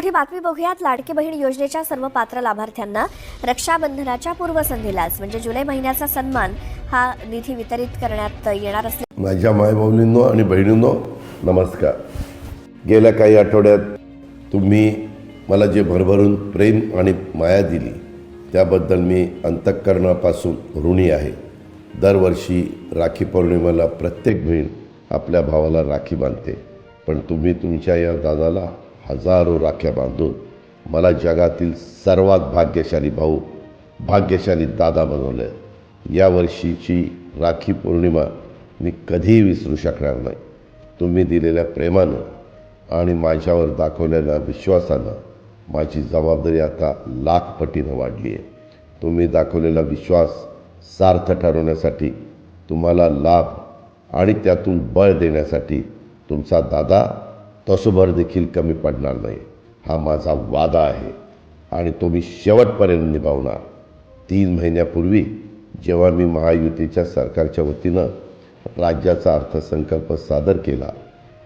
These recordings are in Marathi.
मोठी बातमी बघूयात. लाडकी बहीण योजनेच्या सर्व पात्र लाभार्थ्यांना रक्षाबंधनाच्या पूर्वसंध्येलाच म्हणजे जुलै महिन्याचा सन्मान हा निधी वितरित करण्यात येणार असल्या माझ्या मायभाऊनींनो आणि बहिणींनो नमस्कार. गेल्या काही आठवड्यात तुम्ही मला जे भरभरून प्रेम आणि माया दिली त्याबद्दल मी अंतःकरणापासून ऋणी आहे. दरवर्षी राखी पौर्णिमेला प्रत्येक बहीण आपल्या भावाला राखी बांधते. पण तुम्ही तुमच्या या दादाला हजारो राख्या बांधून मला जगातील सर्वात भाग्यशाली भाऊ भाग्यशाली दादा बनवलं. या वर्षीची राखी पौर्णिमा मी कधीही विसरू शकणार नाही. तुम्ही दिलेल्या प्रेमानं आणि माझ्यावर दाखवलेल्या विश्वासानं माझी जबाबदारी आता लाखपटीनं वाढली आहे तुम्ही दाखवलेला विश्वास सार्थ ठरवण्यासाठी तुम्हाला लाभ आणि त्यातून बळ देण्यासाठी तुमचा दादा तसोभर देखील कमी पडणार नाही. हा माझा वादा आहे. आणि तो मी शेवटपर्यंत निभावणार. तीन महिन्यापूर्वी जेव्हा मी महायुतीच्या सरकारच्या वतीनं राज्याचा अर्थसंकल्प सादर केला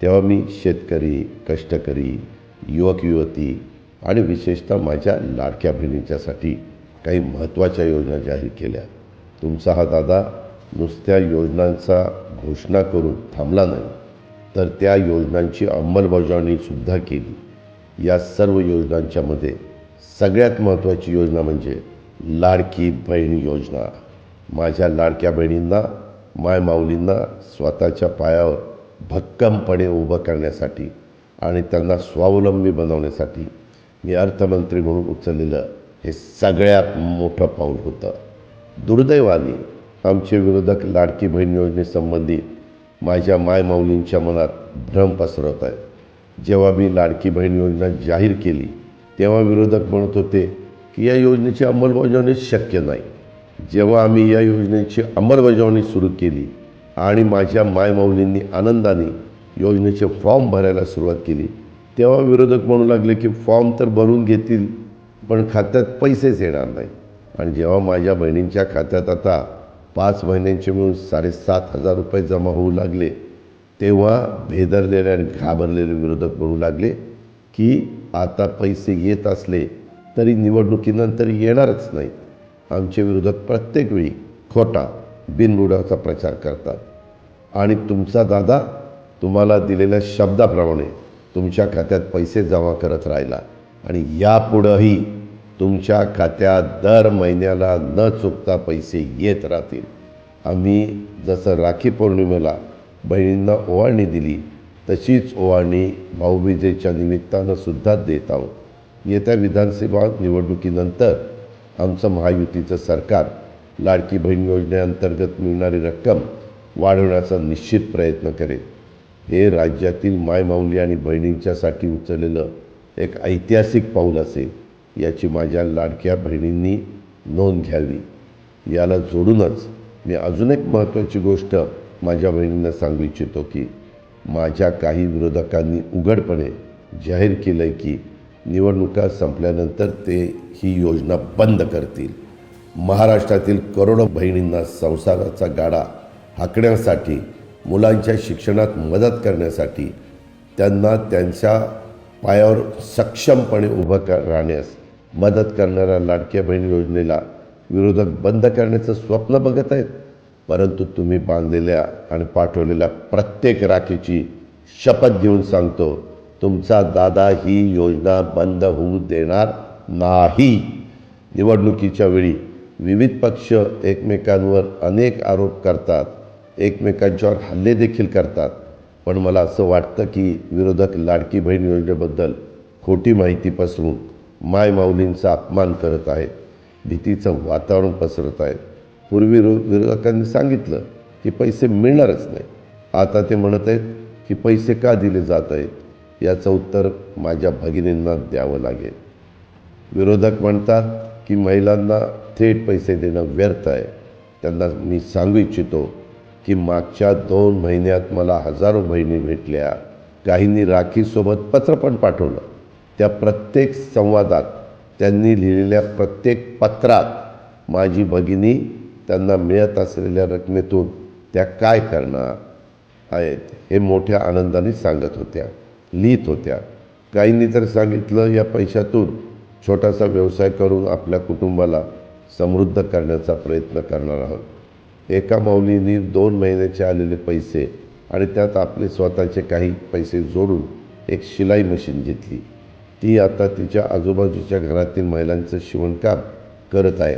तेव्हा मी शेतकरी कष्टकरी युवक युवती आणि विशेषतः माझ्या लाडक्या बहिणीच्यासाठी काही महत्त्वाच्या योजना जाहीर केल्या. तुमचा हा दादा नुसत्या योजनांचा घोषणा करून थांबला नाही. तर त्या योजनांची अंमलबजावणीसुद्धा केली. या सर्व योजनांच्यामध्ये सगळ्यात महत्त्वाची योजना म्हणजे लाडकी बहीण योजना. माझ्या लाडक्या बहिणींना माय माऊलींना स्वतःच्या पायावर भक्कमपणे उभं करण्यासाठी आणि त्यांना स्वावलंबी बनवण्यासाठी मी अर्थमंत्री म्हणून उचललेलं हे सगळ्यात मोठं पाऊल होतं. दुर्दैवाने आमचे विरोधक लाडकी बहीण योजनेसंबंधी माझ्या मायमाऊलींच्या मनात भ्रम पसरवत आहेत जेव्हा मी लाडकी बहीण योजना जाहीर केली तेव्हा विरोधक म्हणत होते की या योजनेची अंमलबजावणी शक्य नाही. जेव्हा आम्ही या योजनेची अंमलबजावणी सुरू केली आणि माझ्या मायमाऊलींनी आनंदाने योजनेचे फॉर्म भरायला सुरुवात केली तेव्हा विरोधक म्हणू लागले की फॉर्म तर भरून घेतील पण खात्यात पैसेच येणार नाही. आणि जेव्हा माझ्या बहिणींच्या खात्यात आता पाच महिन्यांचे मिळून साडेसात हजार रुपये जमा होऊ लागले तेव्हा भेदरलेले आणि घाबरलेले विरोधक म्हणू लागले की आता पैसे येत असले तरी निवडणुकीनंतर येणारच नाहीत आमचे विरोधक प्रत्येक वेळी खोटा बिनबुडाचा प्रचार करतात. आणि तुमचा दादा तुम्हाला दिलेल्या शब्दाप्रमाणे तुमच्या खात्यात पैसे जमा करत राहिला आणि यापुढंही तुमच्या खात्यात दर महिन्याला न चुकता पैसे येत राहतील. आम्ही जसं राखी पौर्णिमेला बहिणींना ओवाळणी दिली तशीच ओवाळणी भाऊबीजेच्या निमित्तानं सुद्धा देत आहोत. येत्या विधानसभा निवडणुकीनंतर आमचं महायुतीचं सरकार लाडकी बहीण योजनेअंतर्गत मिळणारी रक्कम वाढवण्याचा निश्चित प्रयत्न करेल. हे राज्यातील मायमाऊली आणि बहिणींच्यासाठी उचललेलं एक ऐतिहासिक पाऊल असेल. याची माझ्या लाडक्या बहिणींनी नोंद घ्यावी. याला जोडूनच मी अजून एक महत्त्वाची गोष्ट माझ्या बहिणींना सांगू इच्छितो की माझ्या काही विरोधकांनी उघडपणे जाहीर केलं आहे की निवडणुका संपल्यानंतर ते ही योजना बंद करतील. महाराष्ट्रातील करोडो बहिणींना संसाराचा गाडा हाकण्यासाठी मुलांच्या शिक्षणात मदत करण्यासाठी त्यांना त्यांच्या पायावर सक्षमपणे उभं राहण्यास मदत करणाऱ्या लाडक्या बहीण योजनेला विरोधक बंद करण्याचं स्वप्न बघत आहेत. परंतु तुम्ही बांधलेल्या आणि पाठवलेल्या प्रत्येक राखीची शपथ घेऊन सांगतो तुमचा दादा ही योजना बंद होऊ देणार नाही. निवडणुकीच्या वेळी विविध पक्ष एकमेकांवर अनेक आरोप करतात एकमेकांच्यावर हल्ले देखील करतात. पण मला असं वाटतं की विरोधक लाडकी बहीण योजनेबद्दल खोटी माहिती पसरून माय माऊलींचा अपमान करत आहेत. भीतीचं वातावरण पसरत आहेत पूर्वी विरो विरोधकांनी सांगितलं की पैसे मिळणारच नाही. आता ते म्हणत आहेत की पैसे का दिले जात आहेत? याचं उत्तर माझ्या भगिनींना द्यावं लागेल. विरोधक म्हणतात की महिलांना थेट पैसे देणं व्यर्थ आहे. त्यांना मी सांगू इच्छितो की मागच्या दोन महिन्यात मला हजारो बहिणी भेटल्या. काहींनी राखीसोबत पत्र पण पाठवलं. त्या प्रत्येक संवादात त्यांनी लिहिलेल्या प्रत्येक पत्रात माझी भगिनी त्यांना मिळत असलेल्या रकमेतून त्या काय करणार आहेत हे मोठ्या आनंदाने सांगत होत्या लिहित होत्या. काहींनी तर सांगितलं या पैशातून छोटासा व्यवसाय करून आपल्या कुटुंबाला समृद्ध करण्याचा प्रयत्न करणार आहोत. एका माऊलींनी दोन महिन्याचे आलेले पैसे आणि त्यात आपले स्वतःचे काही पैसे जोडून एक शिलाई मशीन घेतली. ती आता तिच्या आजूबाजूच्या घरातील महिलांचं शिवणकाम करत आहे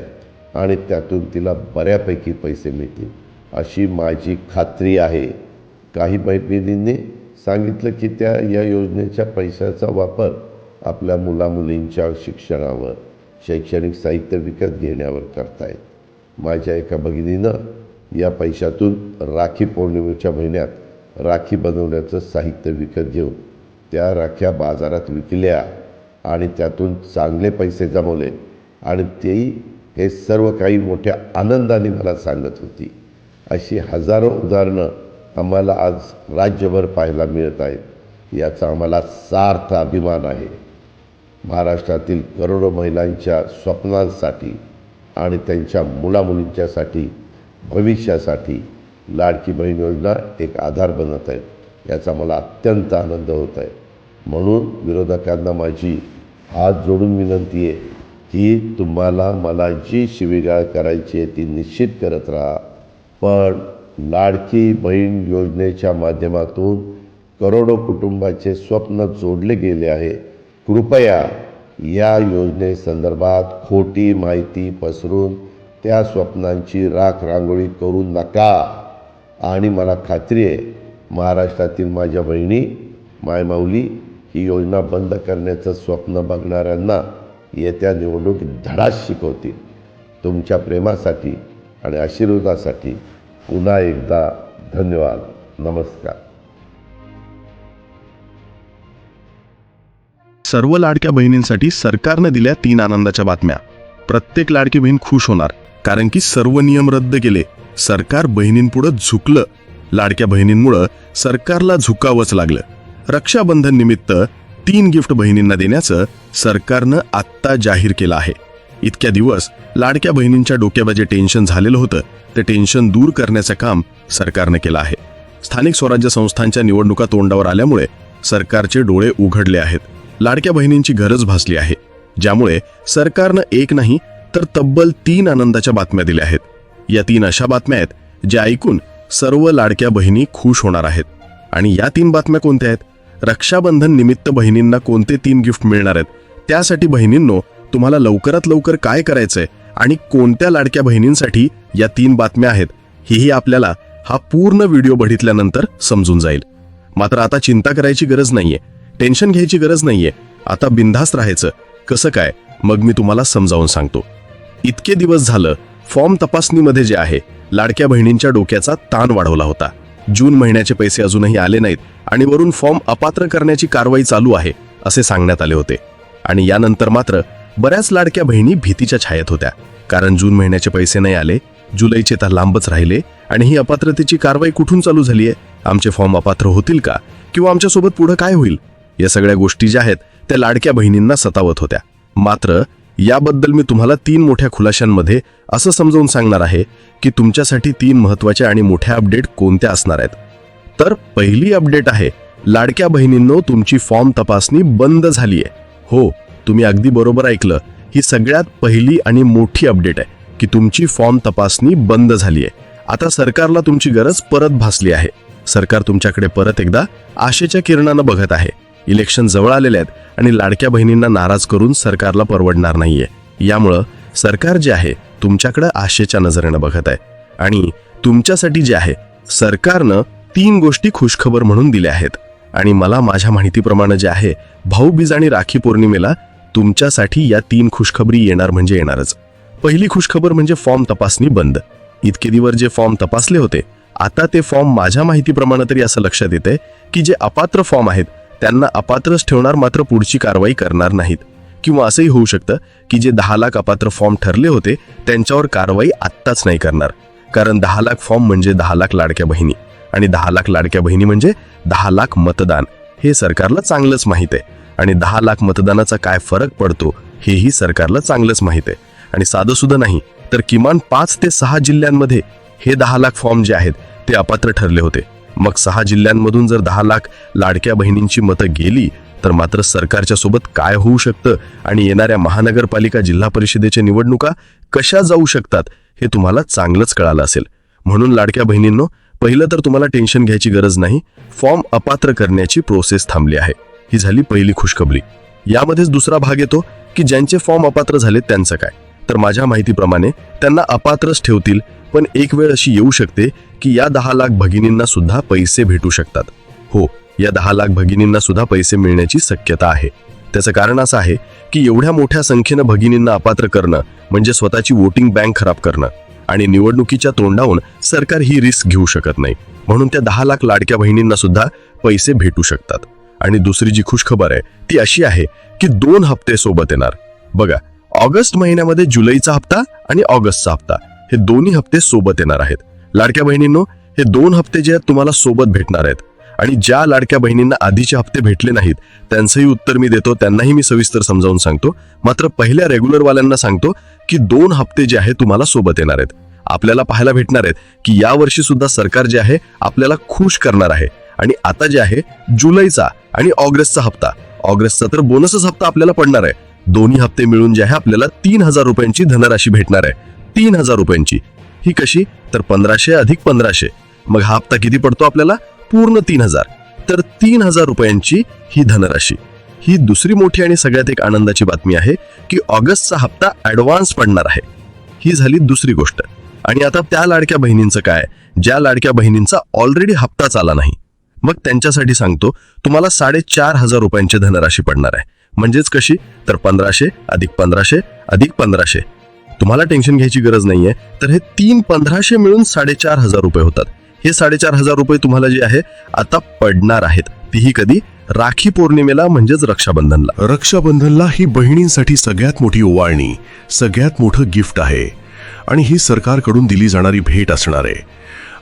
आणि त्यातून तिला बऱ्यापैकी पैसे मिळतील. अशी माझी खात्री आहे. काही मैत्रिणींनी सांगितलं की त्या या योजनेच्या पैशाचा वापर आपल्या मुलामुलींच्या शिक्षणावर शैक्षणिक साहित्य विकत घेण्यावर करतायत. माझ्या एका भगिनीनं या पैशातून राखी पौर्णिमेच्या महिन्यात राखी बनवण्याचं साहित्य विकत घेऊन त्या राख्या बाजारात विकल्या. आणि त्यातून चांगले पैसे जमवले. आणि तेही हे सर्व काही मोठ्या आनंदाने मला सांगत होती. अशी हजारो उदाहरणं आम्हाला आज राज्यभर पाहायला मिळत आहेत. याचा आम्हाला सार्थ अभिमान आहे. महाराष्ट्रातील करोडो महिलांच्या स्वप्नांसाठी आणि त्यांच्या मुलामुलींच्यासाठी भविष्यासाठी लाडकी बहीण योजना एक आधार बनत आहे. याचा मला अत्यंत आनंद होत आहे. म्हणून विरोधकांना माझी हात जोडून विनंती आहे की तुम्हाला मला जी शिवीगाळ करायची आहे ती निश्चित करत राहा. पण लाडकी बहीण योजनेच्या माध्यमातून करोडो कुटुंबाचे स्वप्न जोडले गेले आहे. कृपया या योजनेसंदर्भात खोटी माहिती पसरून त्या स्वप्नांची राख रांगोळी करू नका. आणि मला खात्री आहे महाराष्ट्रातील माझ्या बहिणी मायमाऊली ही योजना बंद करण्याचं स्वप्न बघणाऱ्यांना येत्या निवडणूक धडाच शिकवतील. तुमच्या प्रेमासाठी आणि आशीर्वादासाठी पुन्हा एकदा धन्यवाद. नमस्कार. सर्व लाडक्या बहिणींसाठी सरकारनं दिल्या तीन आनंदाच्या बातम्या. प्रत्येक लाडकी बहीण खुश होणार कारण की सर्व नियम रद्द केले. सरकार बहिणींपुढं झुकलं. लाडक्या बहिणींमुळं सरकारला झुकावंच लागलं. रक्षाबंधन निमित्त तीन गिफ्ट बहिणींना देण्याचं सरकारनं आत्ता जाहीर केलं आहे. इतक्या दिवस लाडक्या बहिणींच्या डोक्यावर जे टेन्शन झालेलं होतं ते टेन्शन दूर करण्याचं काम सरकारनं केलं आहे. स्थानिक स्वराज्य संस्थांच्या निवडणुका तोंडावर आल्यामुळे सरकारचे डोळे उघडले आहेत. लाडक्या बहिणींची गरज भासली आहे. ज्यामुळे सरकारनं एक नाही तर तब्बल तीन आनंदाच्या बातम्या दिल्या आहेत. या तीन अशा बातम्या आहेत ज्या ऐकून सर्व लाडक्या बहिणी खुश होणार आहेत. आणि या तीन बातम्या कोणत्या आहेत? रक्षाबंधन निमित्त बहिणींना कोणते तीन गिफ्ट मिळणार आहेत? त्यासाठी बहिणींनो तुम्हाला लवकरात लवकर काय करायचंय आणि कोणत्या लाडक्या बहिणींसाठी या तीन बातम्या आहेत हेही आपल्याला हा पूर्ण व्हिडिओ बघितल्यानंतर समजून जाईल. मात्र आता चिंता करायची गरज नाहीये टेन्शन घ्यायची गरज नाहीये. आता बिनधास्त राहायचं कसं काय? मग मी तुम्हाला समजावून सांगतो. इतके दिवस झालं फॉर्म तपासणीमध्ये जे आहे लाडक्या बहिणींच्या डोक्याचा ताण वाढवला होता. जून महिन्याचे पैसे अजूनही आले नाहीत आणि वरून फॉर्म अपात्र करण्याची कारवाई चालू आहे असे सांगण्यात आले होते. आणि यानंतर मात्र बऱ्याच लाडक्या बहिणी भीतीच्या छायेत होत्या कारण जून महिन्याचे पैसे नाही आले जुलैचे तर लांबच राहिले आणि ही अपात्रतेची कारवाई कुठून चालू झाली आहे? आमचे फॉर्म अपात्र होतील का? किंवा आमच्यासोबत पुढे काय होईल? या सगळ्या गोष्टी ज्या आहेत त्या लाडक्या बहिणींना सतावत होत्या. मात्र याबद्दल मी तुम्हाला तीन मोठ्या खुलाशांमध्ये असं समजावून सांगणार आहे की तुमच्यासाठी तीन महत्त्वाच्या आणि मोठ्या अपडेट कोणत्या असणार आहेत. तर पहिली अपडेट आहे लाडक्या बहिणींनो तुमची फॉर्म तपासणी बंद झाली आहे. हो तुम्ही अगदी बरोबर ऐकलं. ही सगळ्यात पहिली आणि मोठी अपडेट आहे की तुमची फॉर्म तपासणी बंद झाली आहे. आता सरकारला तुमची गरज परत भासली आहे. सरकार तुमच्याकडे परत एकदा आशेच्या किरणानं बघत आहे. इलेक्शन जवळ आलेले आहेत आणि लाडक्या बहिणींना नाराज करून सरकारला परवडणार नाहीये. यामुळं सरकार जे आहे तुमच्याकडं आशेच्या नजरेनं बघत आहे. आणि तुमच्यासाठी जे आहे सरकारनं तीन गोष्टी खुशखबर म्हणून दिल्या आहेत. आणि मला माझ्या माहितीप्रमाणे जे आहे भाऊबीज आणि राखी पौर्णिमेला तुमच्यासाठी या तीन खुशखबरी येणार म्हणजे येणारच. पहिली खुशखबर म्हणजे फॉर्म तपासणी बंद. इतके दिवस जे फॉर्म तपासले होते आता ते फॉर्म माझ्या माहितीप्रमाणे तरी असं लक्षात येते की जे अपात्र फॉर्म आहेत त्यांना अपात्रच ठेवणार मात्र पुढची कारवाई करणार नाहीत. किंवा असंही होऊ शकतं की जे दहा लाख अपात्र फॉर्म ठरले होते त्यांच्यावर कारवाई आत्ताच नाही करणार. कारण दहा लाख फॉर्म म्हणजे दहा लाख लाडक्या बहिणी. आणि दहा लाख लाडक्या बहिणी म्हणजे दहा लाख मतदान. हे सरकारला चांगलंच माहीत आहे. आणि दहा लाख मतदानाचा काय फरक पडतो हेही सरकारला चांगलंच माहीत आहे. आणि साधं सुद्धा नाही तर किमान पाच ते सहा जिल्ह्यांमध्ये हे दहा लाख फॉर्म जे आहेत ते अपात्र ठरले होते. मग सहा जिल्ह्यांमधून जर दहा लाख लाडक्या बहिणींची मतं गेली तर मात्र सरकारच्या सोबत काय होऊ शकतं? आणि येणाऱ्या महानगरपालिका जिल्हा परिषदेच्या निवडणुका कशा जाऊ शकतात हे तुम्हाला चांगलंच कळालं असेल. म्हणून लाडक्या बहिणींनो पहिलं तर तुम्हाला टेन्शन घ्यायची गरज नाही फॉर्म अपात्र करण्याची प्रोसेस थांबली आहे. ही झाली पहिली खुशखबरी. यामध्येच दुसरा भाग येतो की ज्यांचे फॉर्म अपात्र झाले त्यांचं काय? तर माझ्या माहितीप्रमाणे त्यांना अपात्रच ठेवतील पण एक वेळ अशी येऊ शकते की या दहा लाख भगिनींना सुद्धा पैसे भेटू शकतात. हो या दहा लाख भगिनींना सुद्धा पैसे मिळण्याची शक्यता आहे. त्याचं कारण असं आहे की एवढ्या मोठ्या संख्येनं भगिनींना अपात्र करणं म्हणजे स्वतःची वोटिंग बँक खराब करणं आणि निवडणुकीच्या तोंडावून सरकार ही रिस्क घेऊ शकत नाही. म्हणून त्या दहा लाख लाडक्या बहिणींना सुद्धा पैसे भेटू शकतात. आणि दुसरी जी खुशखबर आहे ती अशी आहे की दोन हप्ते सोबत येणार. बघा ऑगस्ट महिन्यामध्ये जुलैचा हप्ता आणि ऑगस्टचा हप्ता. हे दोन्ही हप्ते सोबत येणार आहेत. लाडक्या बहिणींनो हे दोन हप्ते जे आहेत तुम्हाला सोबत भेटणार आहेत. आणि ज्या लाडक्या बहिणींना आधीचे हप्ते भेटले नाहीत त्यांचंही उत्तर मी देतो त्यांनाही मी सविस्तर समजावून सांगतो. मात्र पहिल्या रेग्युलरवाल्यांना सांगतो की दोन हप्ते जे आहे तुम्हाला सोबत येणार आहेत. आपल्याला पाहायला भेटणार आहेत की यावर्षी सुद्धा सरकार जे आहे आपल्याला खुश करणार आहे. आणि आता जे आहे जुलैचा आणि ऑगस्टचा हप्ता. ऑगस्टचा तर बोनसच हप्ता आपल्याला पडणार आहे. दोन्ही हप्ते मिळून जे आहे आपल्याला तीन हजार रुपयांची धनराशी भेटणार आहे. तीन हजार रुपयांची. ही कशी? तर पंधराशे अधिक पंधराशे. मग हा हप्ता किती पडतो आपल्याला? पूर्ण तीन हजार. तर तीन हजार रुपयांची ही धनराशी. ही दुसरी मोठी आणि सगळ्यात एक आनंदाची बातमी आहे की ऑगस्टचा हप्ता ऍडव्हान्स पडणार आहे. ही झाली दुसरी गोष्ट. आणि आता त्या लाडक्या बहिणींचं काय? ज्या लाडक्या बहिणींचा ऑलरेडी हप्ताच आला नाही. मग त्यांच्यासाठी सांगतो तुम्हाला साडेचार हजार रुपयांची धनराशी पडणार आहे. म्हणजेच कशी? तर पंधराशे अधिक पंधराशे अधिक पंधराशे. तुम्हाला टेन्शन घ्यायची गरज नाहीये. तर हे तीन पंधराशे मिळून साडेचार हजार रुपये होतात. हे साडेचार हजार रुपये तुम्हाला जे आहे आता पडणार आहेत. तीही कधी? राखी पौर्णिमेला म्हणजेच रक्षाबंधनला. रक्षाबंधनला ही बहिणींसाठी सगळ्यात मोठी ओवाळणी सगळ्यात मोठं गिफ्ट आहे. आणि ही सरकारकडून दिली जाणारी भेट असणार आहे.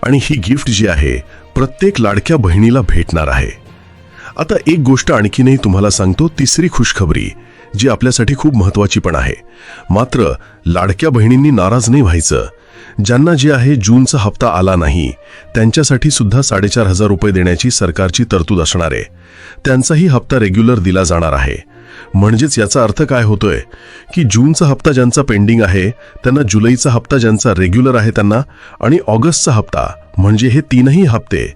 आणि ही गिफ्ट जी आहे प्रत्येक लाडक्या बहिणीला भेटणार आहे. आता एक गोष्ट आणखीनही तुम्हाला सांगतो तिसरी खुशखबरी. जी आपल्यासाठी खूप महत्वाची पण आहे. मात्र लाडक्या बहिणींनी नाराज नाही व्हायचं. ज्यांना जे आहे जूनचा हप्ता आला नाही त्यांच्यासाठी सुद्धा साडेचार हजार रुपये देण्याची सरकारची तरतूद असणार आहे. त्यांचाही हप्ता रेग्युलर दिला जाणार आहे. म्हणजेच याचा अर्थ काय होतोय? की जूनचा हप्ता ज्यांचा पेंडिंग आहे त्यांना जुलैचा हप्ता ज्यांचा रेग्युलर आहे त्यांना आणि ऑगस्टचा हप्ता म्हणजे हे तीनही हप्ते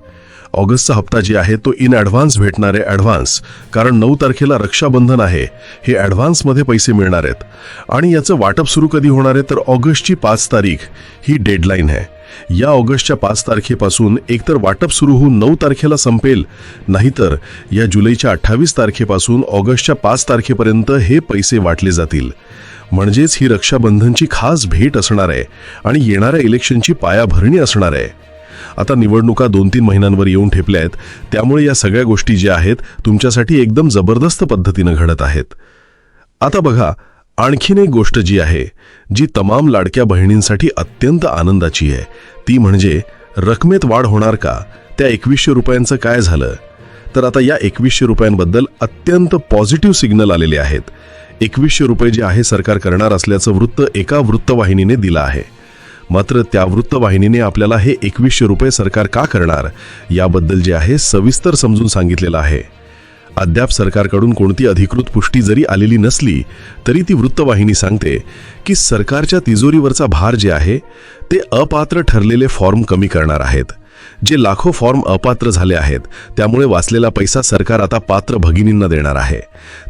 ऑगस्टचा हप्ता जे आहे तो इन ॲडव्हान्स भेटणार आहे ॲडव्हान्स कारण नऊ तारखेला रक्षाबंधन आहे हे ॲडव्हान्समध्ये पैसे मिळणार आहेत. आणि याचं वाटप सुरू कधी होणार आहे तर ऑगस्टची पाच तारीख ही डेडलाईन आहे. या ऑगस्टच्या पाच तारखेपासून एकतर वाटप सुरू होऊन नऊ तारखेला संपेल नाहीतर या जुलैच्या अठ्ठावीस तारखेपासून ऑगस्टच्या पाच तारखेपर्यंत हे पैसे वाटले जातील. म्हणजेच ही रक्षाबंधनची खास भेट असणार आहे आणि येणाऱ्या इलेक्शनची पायाभरणी असणार आहे. आता निवडणुका दोन तीन महिन्यांवर येऊन ठेपल्या आहेत. त्यामुळे या सगळ्या गोष्टी ज्या आहेत तुमच्यासाठी एकदम जबरदस्त पद्धतीनं घडत आहेत. आता बघा आणखीन एक गोष्ट जी आहे जी तमाम लाडक्या बहिणींसाठी अत्यंत आनंदाची आहे. ती म्हणजे रकमेत वाढ होणार का? त्या एकवीसशे रुपयांचं काय झालं? तर आता या एकवीसशे रुपयांबद्दल अत्यंत पॉझिटिव्ह सिग्नल आलेले आहेत. एकवीसशे रुपये जे आहे सरकार करणार असल्याचं वृत्त एका वृत्तवाहिनीने दिलं आहे. मात्र त्या वृत्तवाहिनीने आपल्याला हे एकवीसशे रुपये सरकार का करणार? याबद्दल जे आहे सविस्तर समजून सांगितलेलं आहे. अद्याप सरकारकडून कोणती अधिकृत पुष्टी जरी आलेली नसली तरी ती वृत्तवाहिनी सांगते की सरकारच्या तिजोरीवरचा भार जे आहे ते अपात्र ठरलेले फॉर्म कमी करणार आहेत. जे लाखो फॉर्म अपात्र झाले आहेत त्यामुळे वाचलेला पैसा सरकार आता पात्र भगिनींना देणार आहे.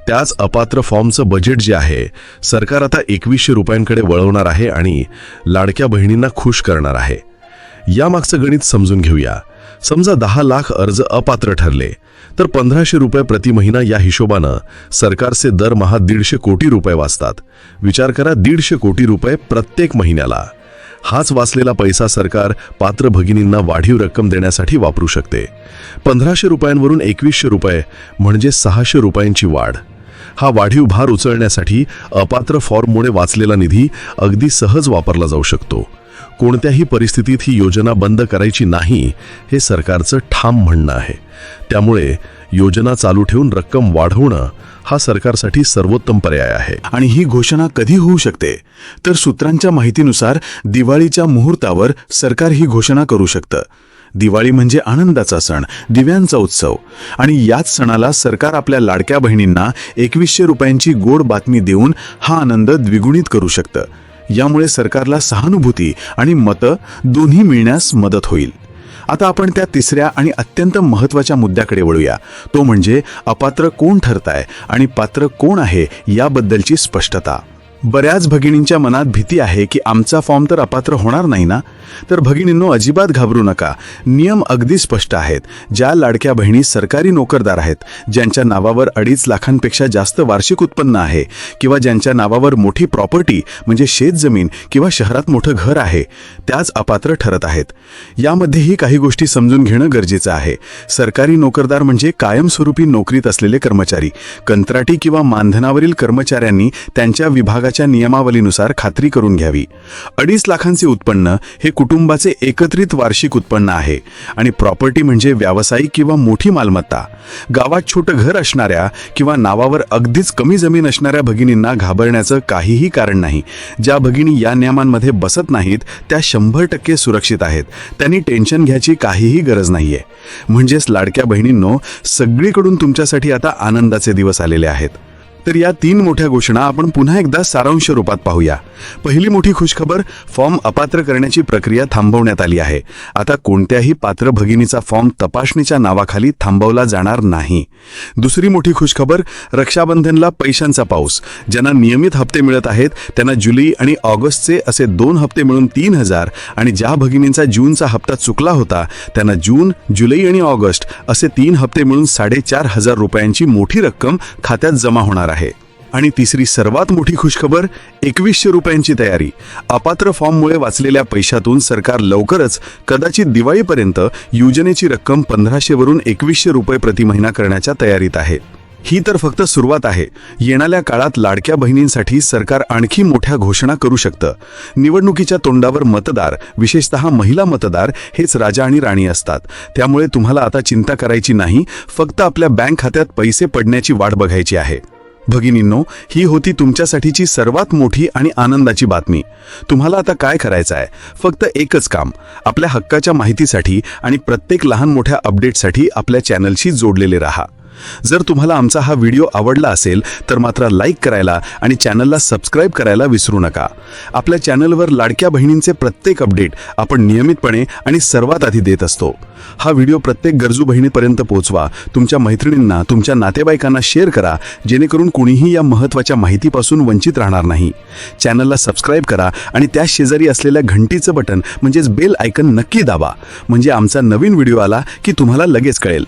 त्याच अपात्र फॉर्मचं बजेट जे आहे सरकार आता एकवीसशे रुपयांकडे वळवणार आहे आणि लाडक्या बहिणींना खुश करणार आहे. यामागचं गणित समजून घेऊया. समजा दहा लाख अर्ज अपात्र ठरले तर पंधराशे रुपये प्रति महिना या हिशोबानं सरकारचे दरमहा दीडशे कोटी रुपये वाचतात. विचार करा दीडशे कोटी रुपये प्रत्येक महिन्याला. हाच वाचलेला पैसा सरकार पात्र भगिनींना वाढीव रक्कम देण्यासाठी वापरू शकते. पंधराशे रुपयांवरून एकवीसशे रुपये म्हणजे सहाशे रुपयांची वाढ. हा वाढीव भार उचलण्यासाठी अपात्र फॉर्ममुळे वाचलेला निधी अगदी सहज वापरला जाऊ शकतो. कोणत्याही परिस्थितीत ही योजना बंद करायची नाही हे सरकारचं ठाम म्हणणं आहे. त्यामुळे योजना चालू ठेवून रक्कम वाढवणं हा सरकारसाठी सर्वोत्तम पर्याय आहे. आणि ही घोषणा कधी होऊ शकते? तर सूत्रांच्या माहितीनुसार दिवाळीच्या मुहूर्तावर सरकार ही घोषणा करू शकतं. दिवाळी म्हणजे आनंदाचा सण दिव्यांचा उत्सव. आणि याच सणाला सरकार आपल्या लाडक्या बहिणींना एकवीसशे रुपयांची गोड बातमी देऊन हा आनंद द्विगुणित करू शकतं. यामुळे सरकारला सहानुभूती आणि मतं दोन्ही मिळण्यास मदत होईल. आता आपण त्या तिसऱ्या आणि अत्यंत महत्त्वाच्या मुद्द्याकडे वळूया. तो म्हणजे अपात्र कोण ठरताय आणि पात्र कोण आहे याबद्दलची स्पष्टता. बऱ्याच भगिनींच्या मनात भीती आहे की आमचा फॉर्म तर अपात्र होणार नाही ना? तर भगिनींनो अजिबात घाबरू नका. नियम अगदी स्पष्ट आहेत. ज्या लाडक्या बहिणी सरकारी नोकरदार आहेत ज्यांच्या नावावर अडीच लाखांपेक्षा जास्त वार्षिक उत्पन्न आहे किंवा ज्यांच्या नावावर मोठी प्रॉपर्टी म्हणजे शेतजमीन किंवा शहरात मोठं घर आहे त्याच अपात्र ठरत आहेत. यामध्येही काही गोष्टी समजून घेणं गरजेचं आहे. सरकारी नोकरदार म्हणजे कायमस्वरूपी नोकरीत असलेले कर्मचारी. कंत्राटी किंवा मानधनावरील कर्मचाऱ्यांनी त्यांच्या विभागात विभागाच्या नियमावलीनुसार खात्री करून घ्यावी. अडीच लाखांचे उत्पन्न हे कुटुंबाचे एकत्रित वार्षिक उत्पन्न आहे आणि प्रॉपर्टी म्हणजे व्यावसायिक किंवा मोठी मालमत्ता. गावात छोटं घर असणाऱ्या किंवा नावावर अगदीच कमी जमीन असणाऱ्या भगिनींना घाबरण्याचं काहीही कारण नाही. ज्या भगिनी या नियमांमध्ये बसत नाहीत त्या शंभर टक्के सुरक्षित आहेत. त्यांनी टेन्शन घ्यायची काहीही गरज नाहीये. म्हणजेच लाडक्या बहिणींनो सगळीकडून तुमच्यासाठी आता आनंदाचे दिवस आलेले आहेत. तर या तीन मोठ्या घोषणा आपण पुन्हा एकदा सारांश रूपात पाहूया. पहिली मोठी खुशखबर फॉर्म अपात्र करण्याची प्रक्रिया थांबवण्यात आली आहे. आता कोणत्याही पात्र भगिनीचा फॉर्म तपासणीच्या नावाखाली थांबवला जाणार नाही. दुसरी मोठी खुशखबर रक्षाबंधनला पैशांचा पाऊस. ज्यांना नियमित हप्ते मिळत आहेत त्यांना जुलै आणि ऑगस्टचे असे दोन हप्ते मिळून तीन हजार आणि ज्या भगिनींचा जूनचा हप्ता चुकला होता त्यांना जून जुलै आणि ऑगस्ट असे तीन हप्ते मिळून साडेचार हजार रुपयांची मोठी रक्कम खात्यात जमा होणार होणार आहे. आणि तिसरी सर्वात मोठी खुशखबर एकवीसशे रुपयांची तयारी. अपात्र फॉर्ममुळे वाचलेल्या पैशातून सरकार लवकरच कदाचित दिवाळीपर्यंत योजनेची रक्कम पंधराशेवरून एकवीसशे रुपये प्रति महिना करण्याच्या तयारीत आहे. ही तर फक्त सुरुवात आहे. येणाऱ्या काळात लाडक्या बहिणींसाठी सरकार आणखी मोठ्या घोषणा करू शकतं. निवडणुकीच्या तोंडावर मतदार विशेषतः महिला मतदार हेच राजा आणि राणी असतात. त्यामुळे तुम्हाला आता चिंता करायची नाही फक्त आपल्या बँक खात्यात पैसे पडण्याची वाट बघायची आहे. भगिनींनो ही होती तुमच्यासाठीची सर्वात मोठी आणि आनंदाची बातमी. तुम्हाला आता काय करायचं आहे फक्त एकच काम आपल्या हक्काच्या माहितीसाठी आणि प्रत्येक लहान मोठ्या अपडेटसाठी आपल्या चॅनलशी जोडलेले राहा. जर तुम्हाला आमचा हा व्हिडिओ आवडला असेल तर मात्र लाईक करायला आणि चॅनलला सबस्क्राईब करायला विसरू नका. आपल्या चॅनलवर लाडक्या बहिणींचे प्रत्येक अपडेट आपण नियमितपणे आणि सर्वात आधी देत असतो. हा व्हिडिओ प्रत्येक गरजू बहिणीपर्यंत पोहोचवा. तुमच्या मैत्रिणींना तुमच्या नातेवाईकांना शेअर करा जेणेकरून कुणीही या महत्त्वाच्या माहितीपासून वंचित राहणार नाही. चॅनलला सबस्क्राईब करा आणि त्या शेजारी असलेल्या घंटीचं बटन म्हणजेच बेल आयकन नक्की दाबा. म्हणजे आमचा नवीन व्हिडिओ आला की तुम्हाला लगेच कळेल.